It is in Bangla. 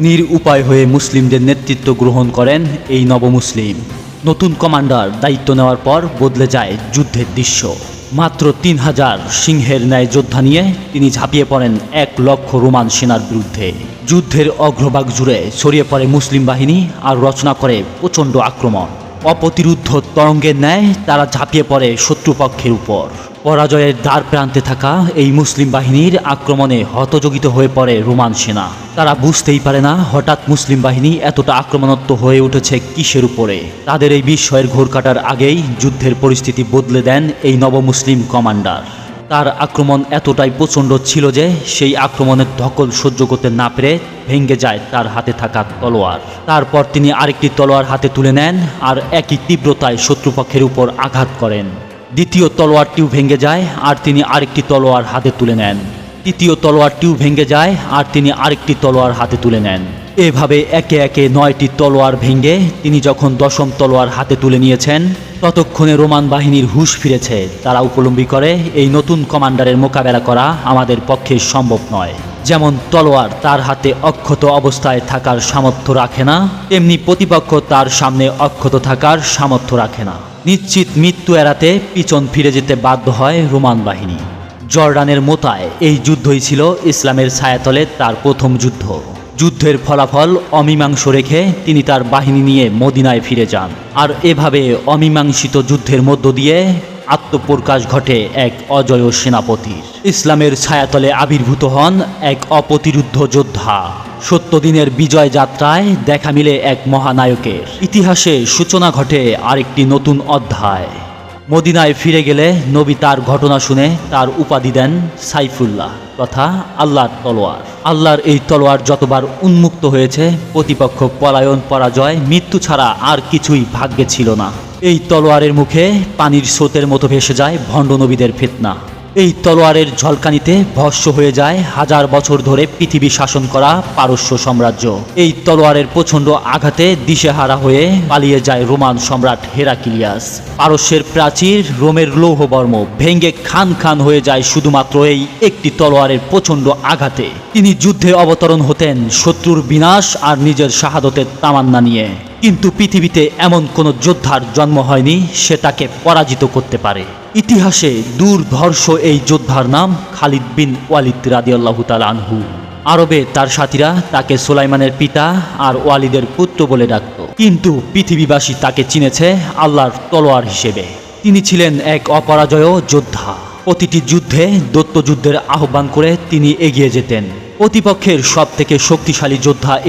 নির উপায় হয়ে মুসলিমদের নেতৃত্ব গ্রহণ করেন এই নবমুসলিম। নতুন কমান্ডার দায়িত্ব নেওয়ার পর বদলে যায় যুদ্ধের দৃশ্য। মাত্র তিন হাজার সিংহের ন্যায় যোদ্ধা নিয়ে তিনি ঝাঁপিয়ে পড়েন এক লক্ষ রোমান সেনার বিরুদ্ধে। যুদ্ধের অগ্রভাগ জুড়ে ছড়িয়ে পড়ে মুসলিম বাহিনী আর রচনা করে প্রচণ্ড আক্রমণ। অপ্রতিরুদ্ধ তরঙ্গের ন্যায় তারা ঝাঁপিয়ে পড়ে শত্রুপক্ষের উপর। পরাজয়ের দ্বার প্রান্তে থাকা এই মুসলিম বাহিনীর আক্রমণে হতযোগিত হয়ে পড়ে রোমান সেনা। তারা বুঝতেই পারে না হঠাৎ মুসলিম বাহিনী এতটা আক্রমণাত্মক হয়ে উঠেছে কিসের উপরে। তাদের এই বিস্ময়ের ঘোর কাটার আগেই যুদ্ধের পরিস্থিতি বদলে দেন এই নবমুসলিম কমান্ডার। তার আক্রমণ এতটাই প্রচণ্ড ছিল যে সেই আক্রমণের ধকল সহ্য করতে না পেরে ভেঙে যায় তার হাতে থাকা তলোয়ার। তারপর তিনি আরেকটি তলোয়ার হাতে তুলে নেন আর একই তীব্রতায় শত্রুপক্ষের উপর আঘাত করেন। দ্বিতীয় তলোয়ারটিও ভেঙে যায় আর তিনি আরেকটি তলোয়ার হাতে তুলে নেন। তৃতীয় তলোয়ারটিও ভেঙে যায় আর তিনি আরেকটি তলোয়ার হাতে তুলে নেন। এভাবে একে একে নয়টি তলোয়ার ভেঙে তিনি যখন দশম তলোয়ার হাতে তুলে নিয়েছেন ততক্ষণে রোমান বাহিনীর হুঁশ ফিরেছে। তারা উপলম্বী করে, এই নতুন কমান্ডারের মোকাবেলা করা আমাদের পক্ষে সম্ভব নয়। যেমন তলোয়ার তার হাতে অক্ষত অবস্থায় থাকার সামর্থ্য রাখে না, তেমনি প্রতিপক্ষ তার সামনে অক্ষত থাকার সামর্থ্য রাখে না। নিশ্চিত মৃত্যু এড়াতে পিছন ফিরে যেতে বাধ্য হয় রোমান বাহিনী। জর্ডানের মোতায় এই যুদ্ধই ছিল ইসলামের ছায়াতলে তার প্রথম যুদ্ধ। যুদ্ধের ফলাফল অমীমাংস রেখে তিনি তার বাহিনী নিয়ে মদিনায় ফিরে যান। আর এভাবে অমীমাংসিত যুদ্ধের মধ্য দিয়ে আত্মপ্রকাশ ঘটে এক অজয় সেনাপতির। ইসলামের ছায়াতলে আবির্ভূত হন এক অপ্রতিরুদ্ধ যোদ্ধা। সত্যদিনের বিজয় যাত্রায় দেখা মিলে এক মহানায়কের। ইতিহাসে সূচনা ঘটে আরেকটি নতুন অধ্যায়। মদিনায় ফিরে গেলে নবী তার ঘটনা শুনে তার উপাধি দেন সাইফুল্লাহ, তথা আল্লাহর তলোয়ার। আল্লাহর এই তলোয়ার যতবার উন্মুক্ত হয়েছে, প্রতিপক্ষ পলায়ন, পরাজয়, মৃত্যু ছাড়া আর কিছুই ভাগ্যে ছিল না। এই তলোয়ারের মুখে পানির স্রোতের মতো ভেসে যায় ভণ্ড নবীদের ফিতনা। এই তলোয়ারের ঝলকানিতে ভস্য হয়ে যায় হাজার বছর ধরে পৃথিবী শাসন করা পারস্য সাম্রাজ্য। এই তলোয়ারের প্রচণ্ড আঘাতে দিশেহারা হয়ে পালিয়ে যায় রোমান সম্রাট হেরাকিলিয়াস। পারস্যের প্রাচীর রোমের লৌহবর্ম ভেঙ্গে খান খান হয়ে যায় শুধুমাত্র এই একটি তলোয়ারের প্রচণ্ড আঘাতে। তিনি যুদ্ধে অবতরণ হতেন শত্রুর বিনাশ আর নিজের শাহাদতের তামান্না নিয়ে। কিন্তু পৃথিবীতে এমন কোনো যোদ্ধার জন্ম হয়নি, সে তাকে পরাজিত করতে পারে। ইতিহাসে দুর্ধর্ষ এই যোদ্ধার নাম খালিদ বিন ওয়ালিদ রাদিয়াল্লাহু তাআলা আনহু। আরবে তার সাথীরা তাকে সুলাইমানের পিতা আর ওয়ালিদের পুত্র বলে ডাকত। কিন্তু পৃথিবীবাসী তাকে চিনেছে আল্লাহর তলোয়ার হিসেবে। তিনি ছিলেন এক অপরাজয় যোদ্ধা। প্রতিটি যুদ্ধে দত্তযুদ্ধের আহ্বান করে তিনি এগিয়ে যেতেন। প্রতিপক্ষের সব থেকে শক্তিশালী যোদ্ধা